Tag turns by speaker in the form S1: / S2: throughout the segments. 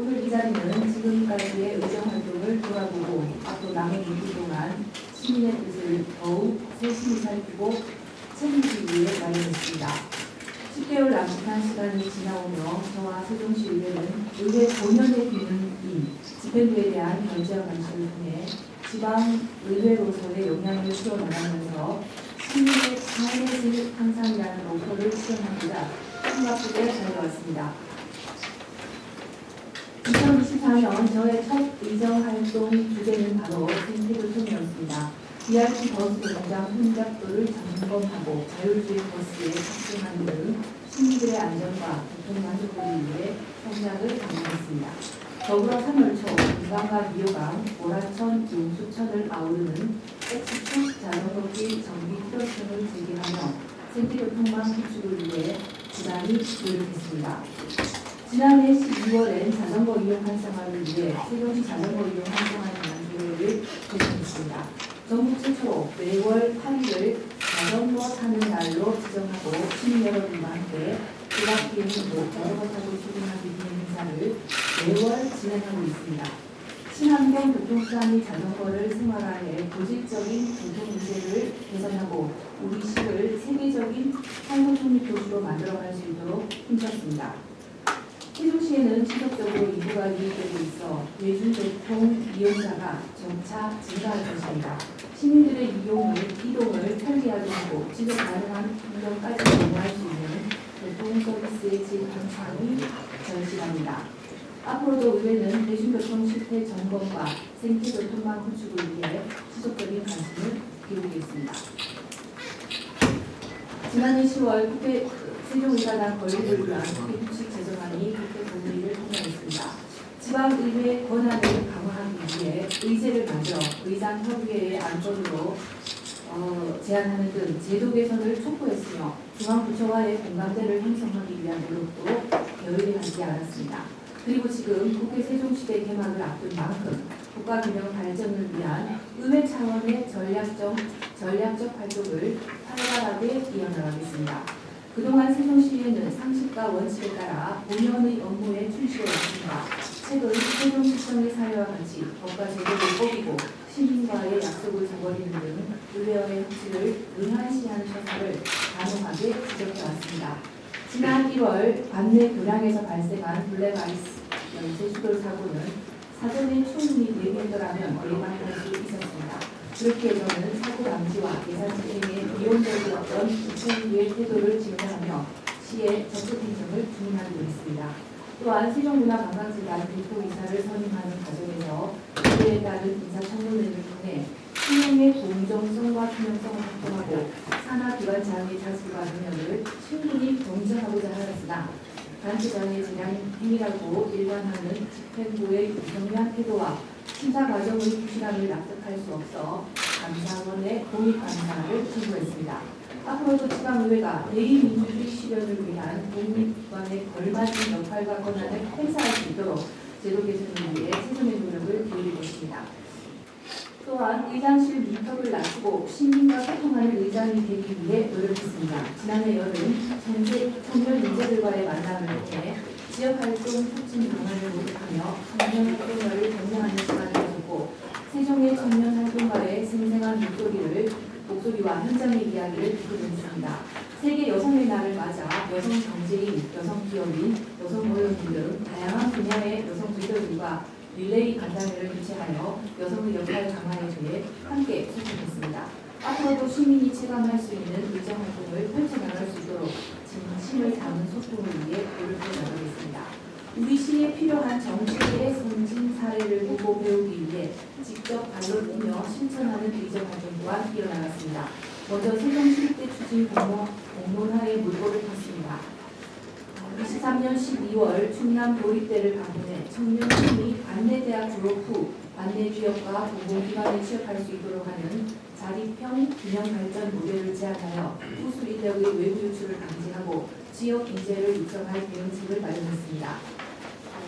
S1: 오늘 이 자리는 지금까지의 의정 활동을 돌아보고 앞으로 남은 2주 동안 시민의 뜻을 더욱 세심히 살피고 책임지기 위해 마련했습니다. 10개월 남짓한 시간이 지나오며 저와 세종시 의회는 의회 본연의 기능인 집행부에 대한 견제와 감시를 통해 지방 의회로서의 역량을 키워나가면서 시민의 삶의 질 향상이라는 목표를 실현합니다. 힘바쁘게 달려왔습니다. 2024년 저의 첫 의정 활동 주제는 바로 생태교통이었습니다. BRT 버스 공장 혼잡도를 점검하고 자율주행 버스에 탑승하는 등 시민들의 안전과 교통 만족도를 위해 성장을 강화했습니다. 더불어 3월 초 금강과 미호강, 오라천, 용수천을 아우르는 X축 자전거길 정비 필요성을 제기하며 생태교통망 구축을 위해 부단히 노력했습니다. 지난해 12월엔 자전거 이용 활성화를 위해 세종시 자전거 이용 활성화라는 기회를 개최했습니다. 전국 최초로 매월 8일을 자전거 타는 날로 지정하고 시민 여러분과 함께 지각 비행도 자전거 타고 출근하기 비행 행사를 매월 진행하고 있습니다. 친환경 교통수단 및 자전거를 생활화해 고질적인 교통 문제를 개선하고 우리 시를 세계적인 삶의 독립 도시로 만들어갈 수 있도록 힘썼습니다. 세종시에는 지속적으로 인구가 유입되고 있어 대중교통 이용자가 점차 증가할 것입니다. 시민들의 이용을, 이동을 편리하게 하고 지속 가능한 환경까지 제공할 수 있는 교통 서비스의 질 향상이 절실합니다. 앞으로도 의회는 대중교통 실태 점검과 생태교통망 구축을 위해 지속적인 관심을 기울이겠습니다. 지난해 10월 국회 세종의사당 건립을 위한 국회 규칙 제정안이 국회 본회의를 통과했습니다. 지방의회 권한을 강화하기 위해 의제를 만들어 의장 협의회의 안건으로 어, 제안하는 등 제도 개선을 촉구했으며 중앙부처와의 공감대를 형성하기 위한 노력도 게을리 하지 않았습니다. 그리고 지금 국회 세종시대 개막을 앞둔 만큼 국가균형 발전을 위한 의회 차원의 전략적, 전략적 활동을 활발하게 이어나가겠습니다. 그동안 세종시에는 상식과 원칙에 따라 본연의 업무에 충실해 최근 세종시청의 사회와 같이 법과 제도를 뽑이고 시민과의 약속을 저버리는 등 의회의 확실을 응한시하는 처사를 단호하게 지적해왔습니다. 지난 1월 관내 교량에서 발생한 블랙아이스 수돌 사고는 사전에 충분히 대비했더라면 예방할 수 있었습니다. 그렇게 저는 사고 방지와 예산 집행에 미온적이었던 집행부의 태도를 증명하며 시의 적극 행정을 주문하기로 했습니다. 또한 세종문화관광재단 대표이사를 선임하는 과정에서 그에 따른 인사청문회를 통해 신용의 공정성과 투명성을 확보하고 산하기관 장의 자질과 능력을 충분히 검증하고자 하였으나 단체장의 재량 행위라고 일관하는 집행부의 유성한 태도와 심사 과정의 부실함을 납득할 수 없어 감사원의 공익 감사를 청구했습니다. 앞으로도 지방의회가 대의민주주의 실현을 위한 공익기관에 걸맞은 역할과 권한을 행사할 수 있도록 제도 개선을 위해 최선의 노력을 기울일 것입니다. 또한 의장실 밀접을 낮추고 시민과 소통하는 의장이 되기 위해 노력했습니다. 지난해 여름 청년, 청년 인재들과의 만남을 통해 지역활동 촉진 방안을 모색하며 청년 활동가를 경량하는 시간을 가졌고 세종의 청년 활동가의 생생한 목소리를 목소리와 현장의 이야기를 듣고 있습니다 세계 여성의 날을 맞아 여성 경제인, 여성 기업인, 여성 모여인 등 다양한 분야의 여성 리더들과 릴레이 간담회를 개최하여 여성의 역할 강화에 대해 함께 소통했습니다. 앞으로도 시민이 체감할 수 있는 의정 활동을 펼쳐나갈 수 있도록 진심을 담은 소통을 위해 노력해 나가겠습니다. 우리 시에 필요한 정치의 선진 사례를 보고 배우기 위해 직접 발로 뛰며 실천하는 의정 활동 또한 이어나갔습니다. 먼저 세종시 때 추진 공모, 공론화의 물꼬를 탔습니다. 23년 12월 충남 도립대를 방문해 청년층이 관내대학 졸업 후 취업과 공공기관에 취업할 수 있도록 하는 자립형 균형 발전 모델을 제안하여 후수 인력의 외부 유출을 방지하고 지역 인재를 육성할 대응책을 마련했습니다.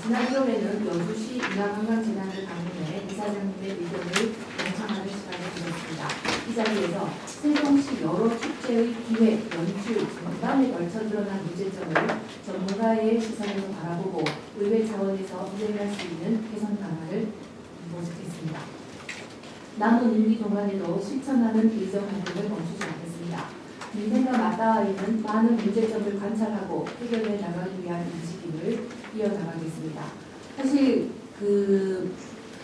S1: 지난 1월에는 여주시 문화관광재단을 방문해 이사장님의 의견을 경청하는 시간을 가졌습니다. 이 자리에서 세종시 여러 축제의 기획, 연출, 전반에 걸쳐 드러난 문제점을 전문가의 시선에서 바라보고 의회 차원에서 이해할 수 있는 개선 방안을 모색했습니다. 남은 임기 동안에도 실천하는 의정 활동을 멈추지 않겠습니다. 민생과 맞닿아 있는 많은 문제점을 관찰하고 해결해 나가기 위한 움직임을 이어나가겠습니다. 사실 그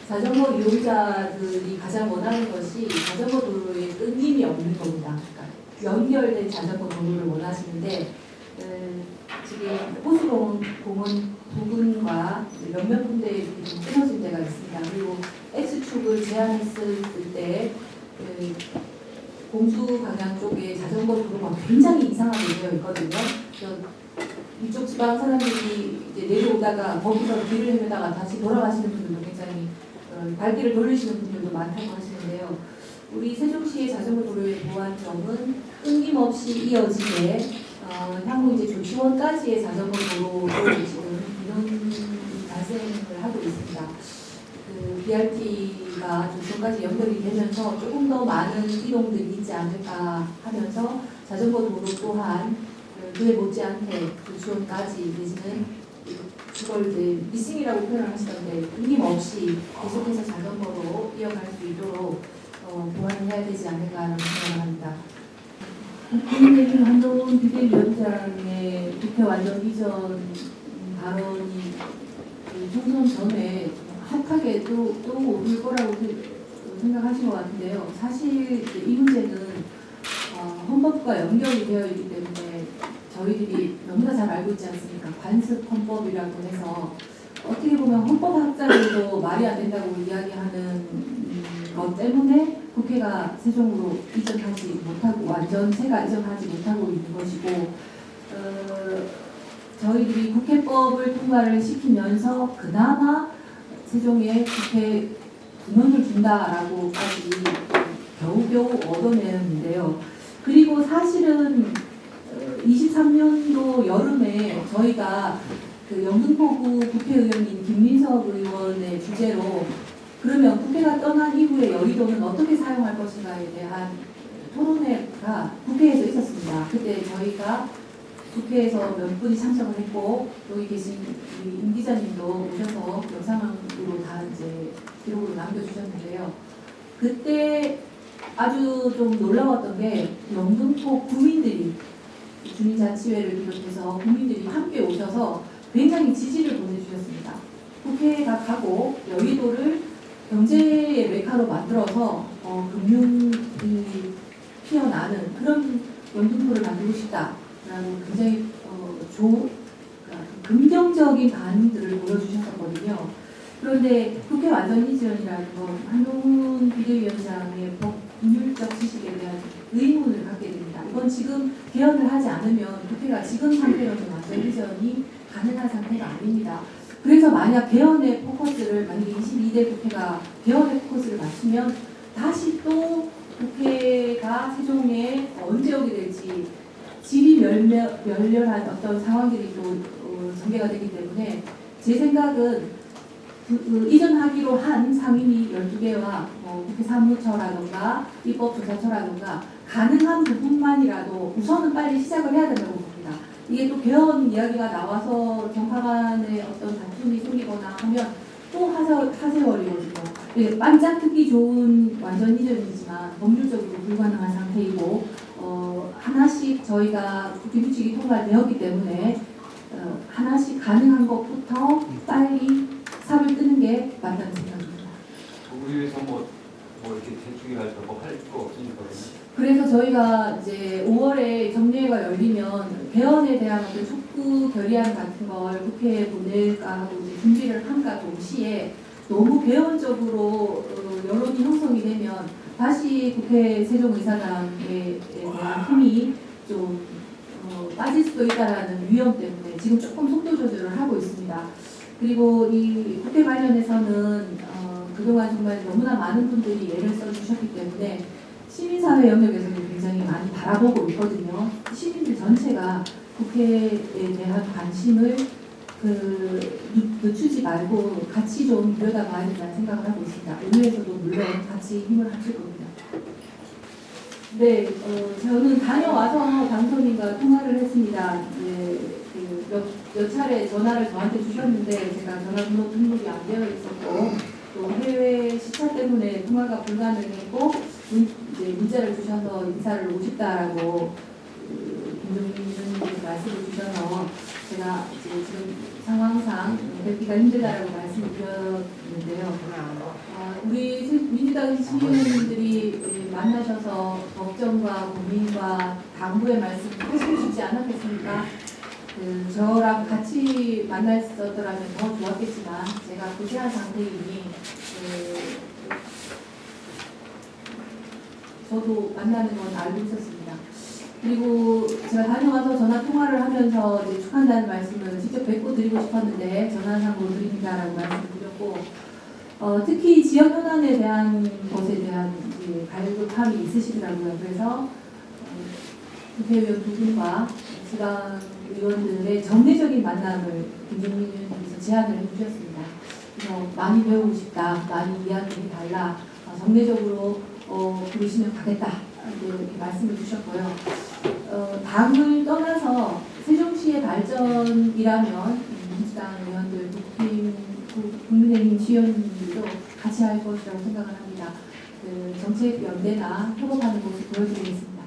S1: 자전거 이용자들이 가장 원하는 것이 자전거 도로에 끊김이 없는 겁니다. 그러니까 연결된 자전거 도로를 원하시는데 음, 지금 호수공원 공원 부근과 몇몇 군데 좀 끊어진 데가 있습니다. 그리고 X축을 제한했을 때 그, 공주 방향 쪽에 자전거 도로가 굉장히 이상하게 되어 있거든요. 이쪽 지방 사람들이 이제 내려오다가 거기서 길을 헤매다가 다시 돌아가시는 분들도 굉장히 어, 발길을 돌리시는 분들도 많다고 하시는데요. 우리 세종시의 자전거 도로의 보완점은 끊김없이 이어지게 어, 향후 이제 조치원까지의 자전거 도로로 지금 인원 발생을 하고 있습니다. 그 BRT가 조치원까지 연결이 되면서 조금 더 많은 이동들이 있지 않을까 하면서 자전거 도로 또한 그 그에 못지않게 조치원까지 내지는 그걸 이제 미싱이라고 표현을 하시던데 끊김없이 계속해서 자전거로 이어갈 수 있도록 어, 보완을 해야 되지 않을까라는 생각을 합니다. 국민의힘 한동훈 비대위원장의 국회 완전 비전 발언이 그 총선 전에 핫하게 또, 또 오를 거라고 그- 생각하신 것 같은데요. 사실 이 문제는 어, 헌법과 연결이 되어 있기 때문에 저희들이 너무나 잘 알고 있지 않습니까? 관습 헌법이라고 해서 어떻게 보면 헌법학자들도 말이 안 된다고 이야기하는 음, 것 때문에 국회가 세종으로 이전하지 못하고 완전체가 이전하지 못하고 있는 것이고 어, 저희들이 국회법을 통과를 시키면서 그나마 세종에 국회 군원을 준다라고까지 겨우겨우 얻어내는데요. 그리고 사실은 23년도 여름에 저희가 그 영등포구 국회의원인 김민석 의원의 주제로 그러면 국회가 떠난 이후에 여의도는 어떻게 사용할 것인가에 대한 토론회가 국회에서 있었습니다. 그때 저희가 국회에서 몇 분이 참석을 했고 여기 계신 기자님도 오셔서 영상으로 다 이제 기록으로 남겨주셨는데요. 그때 아주 좀 놀라웠던 게 영등포 구민들이 주민자치회를 비롯해서 국민들이 함께 오셔서 굉장히 지지를 보내주셨습니다. 국회가 가고 여의도를 경제의 메카로 만들어서 어, 금융이 피어나는 그런 영등포를 만들고 싶다라는 굉장히 어, 조, 그러니까 긍정적인 반응들 을 보여주셨었거든요. 그런데 국회 완전 이전이라는 건 한동훈 비대위원장의 법률적 지식에 대한 의문을 갖게 됩니다. 이건 지금 개헌을 하지 않으면 국회가 지금 상태로는 완전 이전이 가능한 상태가 아닙니다. 그래서 만약 개헌의 포커스를 만약에 22대 국회가 개헌의 포커스를 맞추면 다시 또 국회가 세종에 언제 오게 될지 질이 멸멸, 멸렬한 어떤 상황들이 또 어, 전개가 되기 때문에 제 생각은 그, 그 이전하기로 한 상임위 12개와 뭐 국회 사무처라던가 입법조사처라던가 가능한 부분만이라도 우선은 빨리 시작을 해야 된다고 봅니다. 이게 또 개헌 이야기가 나와서 정파간에 어떤 다툼이 생기거나 하면 또 하세, 하세월이거든요. 네, 반짝 듣기 좋은 완전 이전이지만 법률적으로 불가능한 상태이고 어, 하나씩 저희가 국회 규칙이 통과되었기 때문에 어, 하나씩 가능한 것부터 빨리 삽을 뜨는 게 맞다는 생각입니다.
S2: 우리 위해서 뭐, 뭐 이렇게 대충이랄까 뭐할거 없으니까
S1: 그래서 저희가 이제 5월에 정례회가 열리면 개헌에 대한 어떤 촉구 결의안 같은 걸 국회에 보낼까 하고 이제 준비를 함과 동시에 너무 개헌적으로 어, 여론이 형성이 되면 다시 국회 세종의사당에 대한 힘이 좀 어, 빠질 수도 있다라는 위험 때문에 지금 조금 속도 조절을 하고 있습니다. 그리고 이 국회 관련해서는 어, 그동안 정말 너무나 많은 분들이 애를 써주셨기 때문에 시민사회 영역에서도 굉장히 많이 바라보고 있거든요. 시민들 전체가 국회에 대한 관심을 그 늦- 늦추지 말고 같이 좀 들여다봐야 된다는 생각을 하고 있습니다. 의회에서도 물론 같이 힘을 합칠 겁니다. 네, 어, 저는 다녀와서 당선인과 통화를 했습니다. 네, 그 몇, 몇 차례 전화를 저한테 주셨는데 제가 전화 등록 등록이 안 되어 있었고 또 해외 시차 때문에 통화가 불가능했고 문, 이제 문자를 주셔서 인사를 오십다라고 그, 김종민 의원님께서 말씀을 주셔서 제가 이제 지금 상황상 뵙기가 힘들다라고 말씀을 드렸는데요. 아, 우리 시- 민주당 시의원님들이 예, 만나셔서 걱정과 고민과 당부의 말씀 하시고 싶지 않았겠습니까? 그 저랑 같이 만났었더라면 더 좋았겠지만 제가 고시한 상태이니 그, 저도 만나는 건 알고 있었습니다. 그리고 제가 다녀와서 전화 통화를 하면서 이제 축하한다는 말씀을 직접 뵙고 드리고 싶었는데 전화상으로 드립니다라고 말씀드렸고 어, 특히 지역 현안에 대한 것에 대한 이제 갈급함이 있으시더라고요. 그래서 어, 국회의원 두 분과 지방 의원들의 정례적인 만남을 김종민 의원님께서 제안을 해주셨습니다. 그래서 많이 배우고 싶다, 많이 이야기해 달라, 어, 정례적으로 어, 부르시면 가겠다 이렇게 말씀을 주셨고요. 어, 당을 떠나서 세종시의 발전이라면 음, 민주당 의원들, 국힘, 국- 국민의힘 지원들도 같이 할 것이라고 생각을 합니다. 그 정책 연대나 협업하는 모습 보여드리겠습니다.